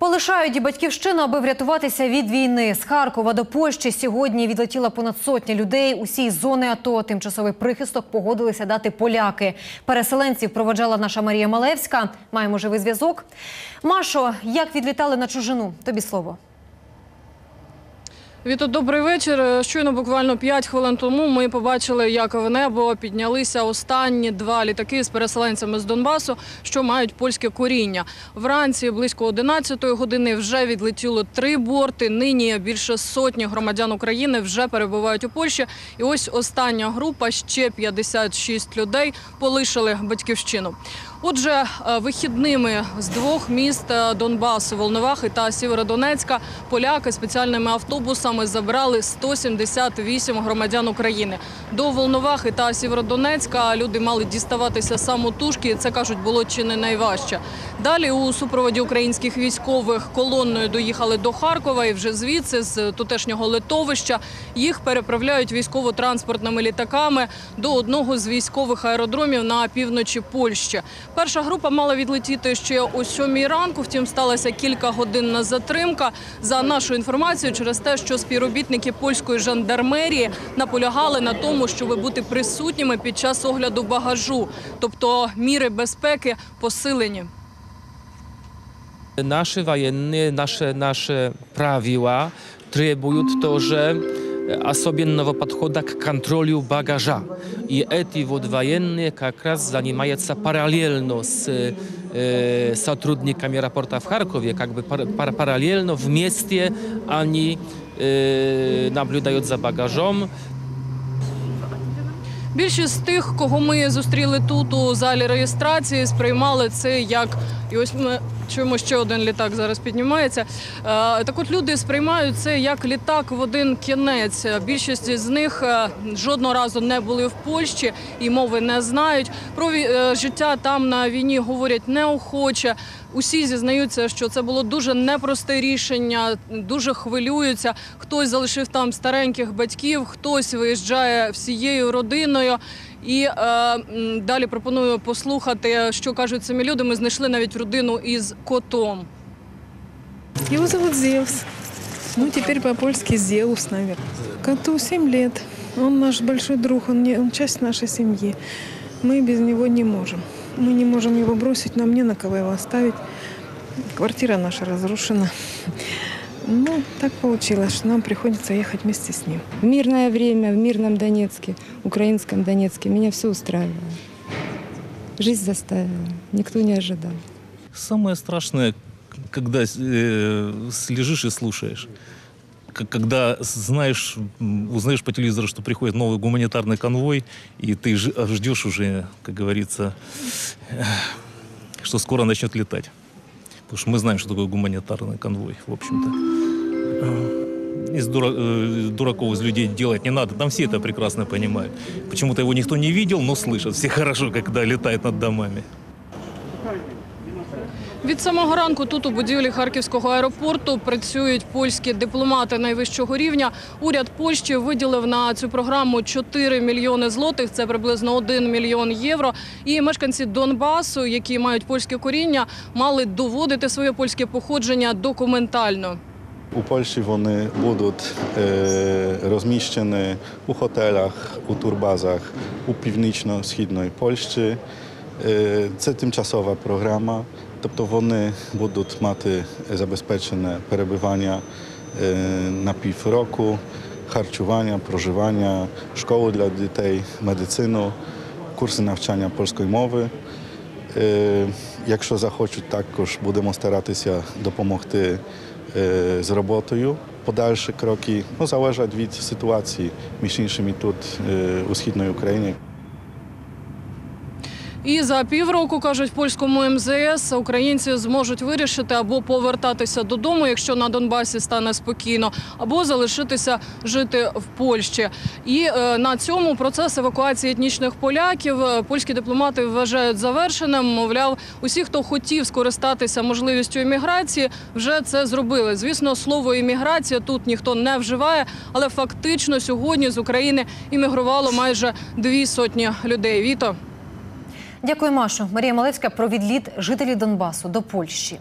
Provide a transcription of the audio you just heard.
Полишають і батьківщину, аби врятуватися від війни. З Харкова до Польщі сьогодні відлетіла понад сотня людей. Усі зони АТО тимчасовий прихисток погодилися дати поляки. Переселенців проведжала наша Марія Малевська. Маємо живий зв'язок. Машо, як відлітали на чужину? Тобі слово. Віто, добрий вечір. Щойно буквально 5 хвилин тому ми побачили, як в небо піднялися останні два літаки з переселенцями з Донбасу, що мають польське коріння. Вранці близько 11-ї години вже відлетіло три борти. Нині більше сотні громадян України вже перебувають у Польщі. І ось остання група, ще 56 людей, полишили батьківщину. Отже, е, вихідними з двох міст е, Донбасу, Волновахи та Сєвєродонецька, поляки спеціальними автобусами забрали 178 громадян України. До Волновахи та Сєвєродонецька люди мали діставатися самотужки. Це кажуть, було чи не найважче. Далі у супроводі українських військових колонною доїхали до Харкова і вже звідси з тутешнього литовища їх переправляють військово-транспортними літаками до одного з військових аеродромів на півночі Польщі. Перша група мала відлетіти ще о сьомій ранку. Втім, сталася кілька годинна затримка. За нашою інформацією, через те, що співробітники польської жандармерії наполягали на тому, щоб бути присутніми під час огляду багажу, тобто міри безпеки посилені. Наши военные, наши, наши правила требуют тоже особенного подхода к контролю багажа. И эти вот военные как раз занимаются параллельно с э, сотрудниками аэропорта в Харькове, как бы пар- пар- параллельно вместе они э, наблюдают за багажом, Більшість з тих, кого ми зустріли тут у залі реєстрації, сприймали це як і ось ми чуємо ще один літак зараз піднімається. Е, Так от люди сприймають це як літак в один кінець. Більшість з них е, жодного разу не були в Польщі і мови не знають. Про е, життя там на війні говорять неохоче. Усі зізнаються, що це було дуже непросте рішення, дуже хвилюються. Хтось залишив там стареньких батьків, хтось виїжджає всією родиною. І е, далі пропоную послухати, що кажуть самі люди. Ми знайшли навіть родину із котом. Его зовут Зевс. Ну, теперь по-польски Зеус, наверное. Коту 7 лет. Он наш большой друг, он, не, он часть нашей семьи. Мы без него не можем. Мы не можем его бросить, нам не на кого его оставить. Квартира наша разрушена. Ну, так получилось, что нам приходится ехать вместе с ним. В мирное время, в мирном Донецке, украинском Донецке, меня все устраивало. Жизнь заставила, никто не ожидал. Самое страшное, когда э, лежишь и слушаешь. Когда знаешь, узнаешь по телевизору, что приходит новый гуманитарный конвой, и ты ж- ждешь уже, как говорится, что скоро начнет летать. Потому что мы знаем, что такое гуманитарный конвой, в общем-то. Э, Из дура- э, дураков из людей делать не надо. Там все это прекрасно понимают. Почему-то его никто не видел, но слышат. Все хорошо, когда летает над домами. Від самого ранку тут у будівлі Харківського аеропорту працюють польські дипломати найвищого рівня. Уряд Польщі виділив на цю програму 4 мільйони злотих, це приблизно 1 мільйон євро. І мешканці Донбасу, які мають польське коріння, мали доводити своє польське походження документально. У Польщі вони будуть е, розміщені у готелях, у турбазах у північно-східної Польщі. Е, це тимчасова програма, тобто вони будуть мати забезпечене перебування е, на півроку, харчування, проживання, школу для дітей, медицину, курси навчання польської мови. Е, Якщо захочуть, також будемо старатися допомогти е, з роботою. Подальші кроки ну, залежать від ситуації, між іншими тут е, у східній Україні. І за півроку кажуть польському МЗС, українці зможуть вирішити або повертатися додому, якщо на Донбасі стане спокійно, або залишитися жити в Польщі. І е, на цьому процес евакуації етнічних поляків е, польські дипломати вважають завершеним. Мовляв, усі, хто хотів скористатися можливістю імміграції, вже це зробили. Звісно, слово імміграція тут ніхто не вживає, але фактично сьогодні з України іммігрувало майже дві сотні людей. Віто. Дякую, Машу. Марія Малевська про відліт жителів Донбасу до Польщі.